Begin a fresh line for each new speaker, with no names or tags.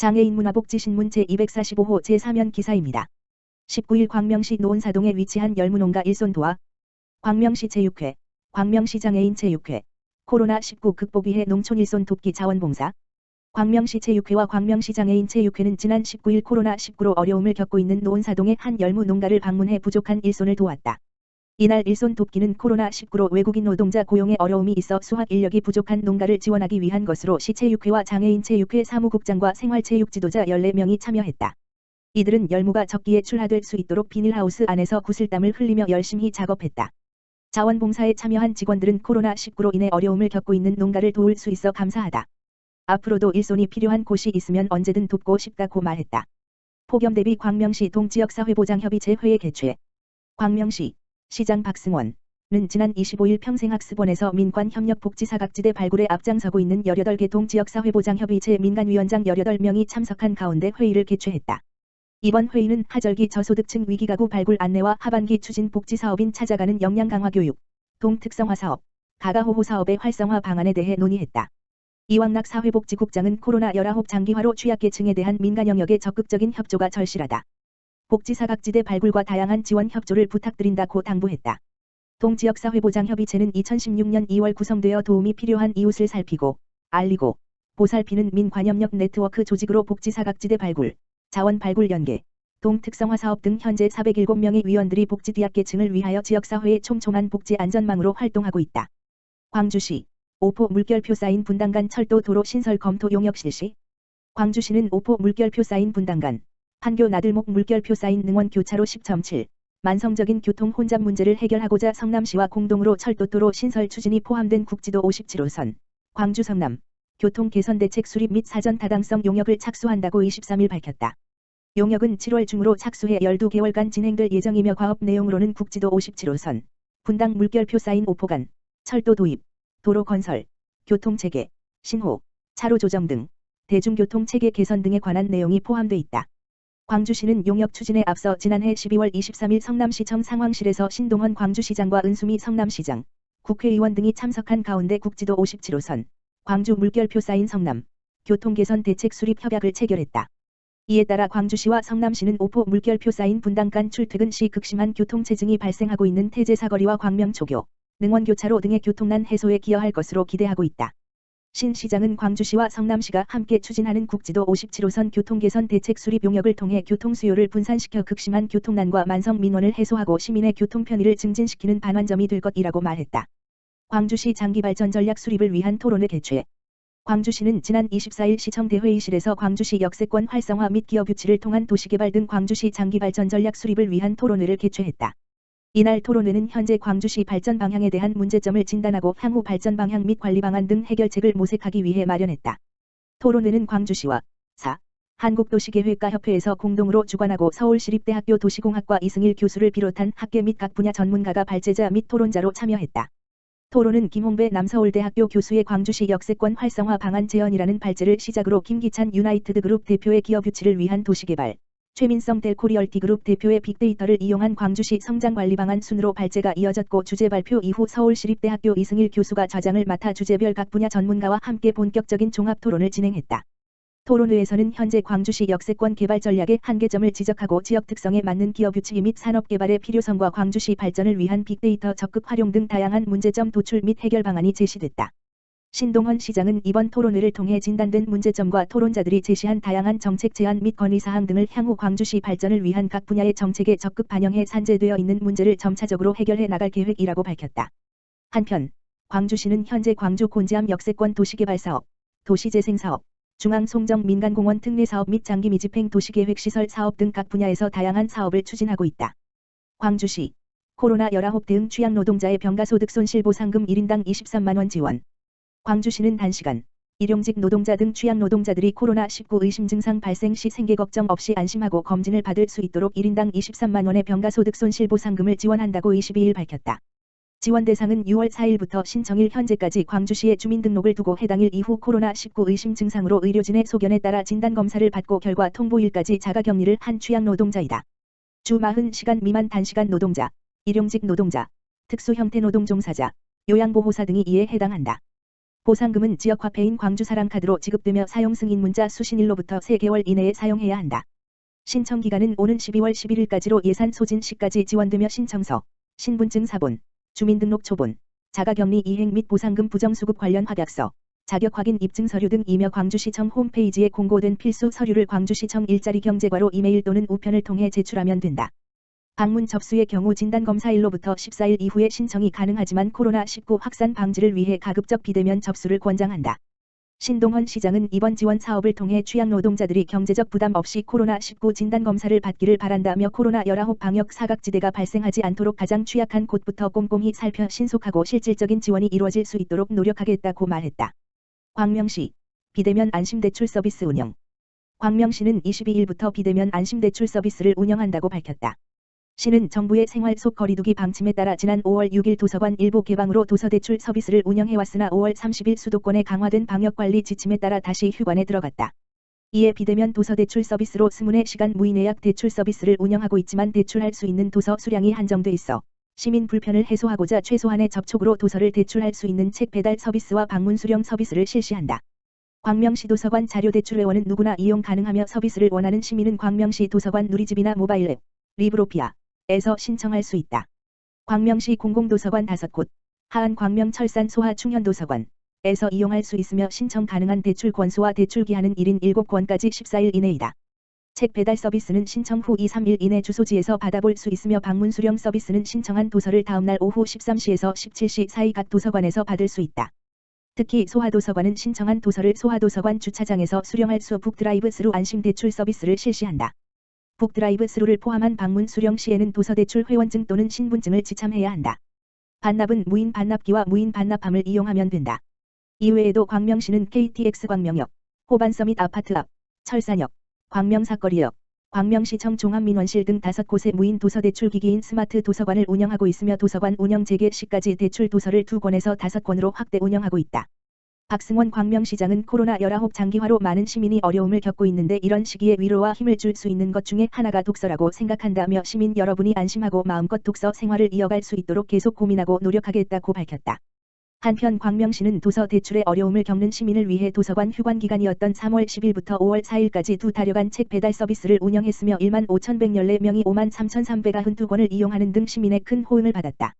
장애인 문화복지신문 제245호 제3연 기사입니다. 19일 광명시 노원사동에 위치한 열무농가 일손도와 광명시 제6회, 광명시 장애인 제6회, 코로나19 극복 위해 농촌 일손 돕기 자원봉사, 광명시 제6회와 광명시 장애인 제6회는 지난 19일 코로나19로 어려움을 겪고 있는 노원사동의 한 열무 농가를 방문해 부족한 일손을 도왔다. 이날 일손 돕기는 코로나19로 외국인 노동자 고용에 어려움이 있어 수학 인력이 부족한 농가를 지원하기 위한 것으로 시체육회와 장애인 체육회 사무국장과 생활체육 지도자 14명이 참여했다. 이들은 열무가 적기에 출하될 수 있도록 비닐하우스 안에서 구슬땀을 흘리며 열심히 작업했다. 자원봉사에 참여한 직원들은 코로나19로 인해 어려움을 겪고 있는 농가를 도울 수 있어 감사하다. 앞으로도 일손이 필요한 곳이 있으면 언제든 돕고 싶다고 말했다. 폭염 대비 광명시 동지역사회보장협의 제 회의 개최. 광명시 시장 박승원은 지난 25일 평생학습원에서 민관협력복지사각지대 발굴에 앞장서고 있는 18개 동지역사회보장협의 제 민간위원장 18명이 참석한 가운데 회의를 개최했다. 이번 회의는 하절기 저소득층 위기가구 발굴 안내와 하반기 추진 복지사업인 찾아가는 역량 강화 교육, 동특성화 사업, 가가호호 사업의 활성화 방안에 대해 논의했다. 이왕락 사회복지국장은 코로나19 장기화로 취약계층에 대한 민간 영역의 적극적인 협조가 절실하다. 복지사각지대 발굴과 다양한 지원 협조를 부탁드린다고 당부했다. 동지역사회보장협의체는 2016년 2월 구성되어 도움이 필요한 이웃을 살피고 알리고 보살피는 민관협력 네트워크 조직으로 복지사각지대 발굴, 자원 발굴 연계, 동특성화 사업 등 현재 407명의 위원들이 복지디약계층을 위하여 지역사회의 촘촘한 복지 안전망으로 활동하고 있다. 광주시 오포 물결표 쌓인 분당간 철도 도로 신설 검토 용역 실시 광주시는 오포 물결표 쌓인 분당간 판교 나들목 물결표 쌓인 능원 교차로 10.7 만성적인 교통 혼잡 문제를 해결하고자 성남시와 공동으로 철도도로 신설 추진이 포함된 국지도 57호선 광주 성남 교통 개선 대책 수립 및 사전 타당성 용역을 착수한다고 23일 밝혔다. 용역은 7월 중으로 착수해 12개월간 진행될 예정이며 과업 내용으로는 국지도 57호선 분당 물결표 쌓인 오포간 철도 도입 도로 건설 교통 체계 신호 차로 조정 등 대중교통 체계 개선 등에 관한 내용이 포함돼 있다. 광주시는 용역 추진에 앞서 지난해 12월 23일 성남시청 상황실에서 신동헌 광주시장과 은수미 성남시장, 국회의원 등이 참석한 가운데 국지도 57호선, 광주 물결표 쌓인 성남, 교통개선 대책 수립 협약을 체결했다. 이에 따라 광주시와 성남시는 오포 물결표 쌓인 분당 간 출퇴근 시 극심한 교통체증이 발생하고 있는 태제 사거리와 광명초교, 능원교차로 등의 교통난 해소에 기여할 것으로 기대하고 있다. 신 시장은 광주시와 성남시가 함께 추진하는 국지도 57호선 교통개선 대책 수립 용역을 통해 교통 수요를 분산시켜 극심한 교통난과 만성 민원을 해소하고 시민의 교통 편의를 증진시키는 반환점이 될 것이라고 말했다. 광주시 장기발전 전략 수립을 위한 토론회 개최. 광주시는 지난 24일 시청 대회의실에서 광주시 역세권 활성화 및 기업 유치를 통한 도시개발 등 광주시 장기발전 전략 수립을 위한 토론회를 개최했다. 이날 토론회는 현재 광주시 발전 방향에 대한 문제점을 진단하고 향후 발전 방향 및 관리 방안 등 해결책을 모색하기 위해 마련했다. 토론회는 광주시와 4. 한국도시계획가협회에서 공동으로 주관하고 서울시립대학교 도시공학과 이승일 교수를 비롯한 학계 및 각 분야 전문가가 발제자 및 토론자로 참여했다. 토론은 김홍배 남서울대학교 교수의 광주시 역세권 활성화 방안 제언이라는 발제를 시작으로 김기찬 유나이티드 그룹 대표의 기업 유치를 위한 도시개발, 최민성 델코리얼티 그룹 대표의 빅데이터를 이용한 광주시 성장관리 방안 순으로 발제가 이어졌고 주제 발표 이후 서울시립대학교 이승일 교수가 좌장을 맡아 주제별 각 분야 전문가와 함께 본격적인 종합 토론을 진행했다. 토론회에서는 현재 광주시 역세권 개발 전략의 한계점을 지적하고 지역 특성에 맞는 기업 유치 및 산업 개발의 필요성과 광주시 발전을 위한 빅데이터 적극 활용 등 다양한 문제점 도출 및 해결 방안이 제시됐다. 신동헌 시장은 이번 토론회를 통해 진단된 문제점과 토론자들이 제시한 다양한 정책 제안 및 건의사항 등을 향후 광주시 발전을 위한 각 분야의 정책에 적극 반영해 산재되어 있는 문제를 점차적으로 해결해 나갈 계획이라고 밝혔다. 한편 광주시는 현재 광주 곤지암 역세권 도시개발사업, 도시재생사업, 중앙송정 민간공원 특례사업 및 장기 미집행 도시계획시설 사업 등 각 분야에서 다양한 사업을 추진하고 있다. 광주시 코로나19 대응 취약 노동자의 병가소득 손실보상금 1인당 23만원 지원 광주시는 단시간 일용직 노동자 등 취약 노동자들이 코로나19 의심 증상 발생 시 생계 걱정 없이 안심하고 검진을 받을 수 있도록 1인당 23만 원의 병가소득 손실보상금을 지원한다고 22일 밝혔다. 지원 대상은 6월 4일부터 신청일 현재까지 광주시에 주민등록을 두고 해당일 이후 코로나19 의심 증상으로 의료진의 소견에 따라 진단검사를 받고 결과 통보일까지 자가격리를 한 취약 노동자이다. 주 40시간 미만 단시간 노동자, 일용직 노동자, 특수 형태 노동 종사자, 요양보호사 등이 이에 해당한다. 보상금은 지역 화폐인 광주사랑카드로 지급되며 사용 승인 문자 수신일로부터 3개월 이내에 사용해야 한다. 신청 기간은 오는 12월 11일까지로 예산 소진 시까지 지원되며 신청서, 신분증 사본, 주민등록 초본, 자가격리 이행 및 보상금 부정수급 관련 확약서, 자격 확인 입증 서류 등 이며 광주시청 홈페이지에 공고된 필수 서류를 광주시청 일자리 경제과로 이메일 또는 우편을 통해 제출하면 된다. 방문 접수의 경우 진단검사일로부터 14일 이후에 신청이 가능하지만 코로나19 확산 방지를 위해 가급적 비대면 접수를 권장한다. 신동헌 시장은 이번 지원 사업을 통해 취약 노동자들이 경제적 부담 없이 코로나19 진단검사를 받기를 바란다며 코로나19 방역 사각지대가 발생하지 않도록 가장 취약한 곳부터 꼼꼼히 살펴 신속하고 실질적인 지원이 이루어질 수 있도록 노력하겠다고 말했다. 광명시 비대면 안심대출 서비스 운영 광명시는 22일부터 비대면 안심대출 서비스를 운영한다고 밝혔다. 시는 정부의 생활 속 거리두기 방침에 따라 지난 5월 6일 도서관 일부 개방으로 도서대출 서비스를 운영해왔으나 5월 30일 수도권의 강화된 방역관리 지침에 따라 다시 휴관에 들어갔다. 이에 비대면 도서대출 서비스로 스문의 시간 무인예약 대출 서비스를 운영하고 있지만 대출할 수 있는 도서 수량이 한정돼 있어 시민 불편을 해소하고자 최소한의 접촉으로 도서를 대출할 수 있는 책 배달 서비스와 방문 수령 서비스를 실시한다. 광명시 도서관 자료 대출 회원은 누구나 이용 가능하며 서비스를 원하는 시민은 광명시 도서관 누리집이나 모바일 앱, 리브로피아, 에서 신청할 수 있다. 광명시 공공도서관 5곳, 하안 광명 철산 소하 충현도서관, 에서 이용할 수 있으며 신청 가능한 대출 권수와 대출 기한은 1인 7권까지 14일 이내이다. 책 배달 서비스는 신청 후 2, 3일 이내 주소지에서 받아볼 수 있으며 방문 수령 서비스는 신청한 도서를 다음날 오후 13시에서 17시 사이 각 도서관에서 받을 수 있다. 특히 소하도서관은 신청한 도서를 소하도서관 주차장에서 수령할 수 북드라이브 스루 안심 대출 서비스를 실시한다. 북드라이브 스루를 포함한 방문 수령 시에는 도서대출 회원증 또는 신분증을 지참해야 한다. 반납은 무인 반납기와 무인 반납함을 이용하면 된다. 이외에도 광명시는 KTX 광명역, 호반서밋 아파트 앞, 철산역, 광명사거리역, 광명시청 종합민원실 등 다섯 곳의 무인 도서대출 기기인 스마트 도서관을 운영하고 있으며 도서관 운영 재개 시까지 대출 도서를 두 권에서 다섯 권으로 확대 운영하고 있다. 박승원 광명시장은 코로나 19 장기화로 많은 시민이 어려움을 겪고 있는데 이런 시기에 위로와 힘을 줄 수 있는 것 중에 하나가 독서라고 생각한다며 시민 여러분이 안심하고 마음껏 독서 생활을 이어갈 수 있도록 계속 고민하고 노력하겠다고 밝혔다. 한편 광명시는 도서 대출에 어려움을 겪는 시민을 위해 도서관 휴관 기간이었던 3월 10일부터 5월 4일까지 두 달여간 책 배달 서비스를 운영했으며 1만 5,114명이 5만 3,392권을 이용하는 등 시민의 큰 호응을 받았다.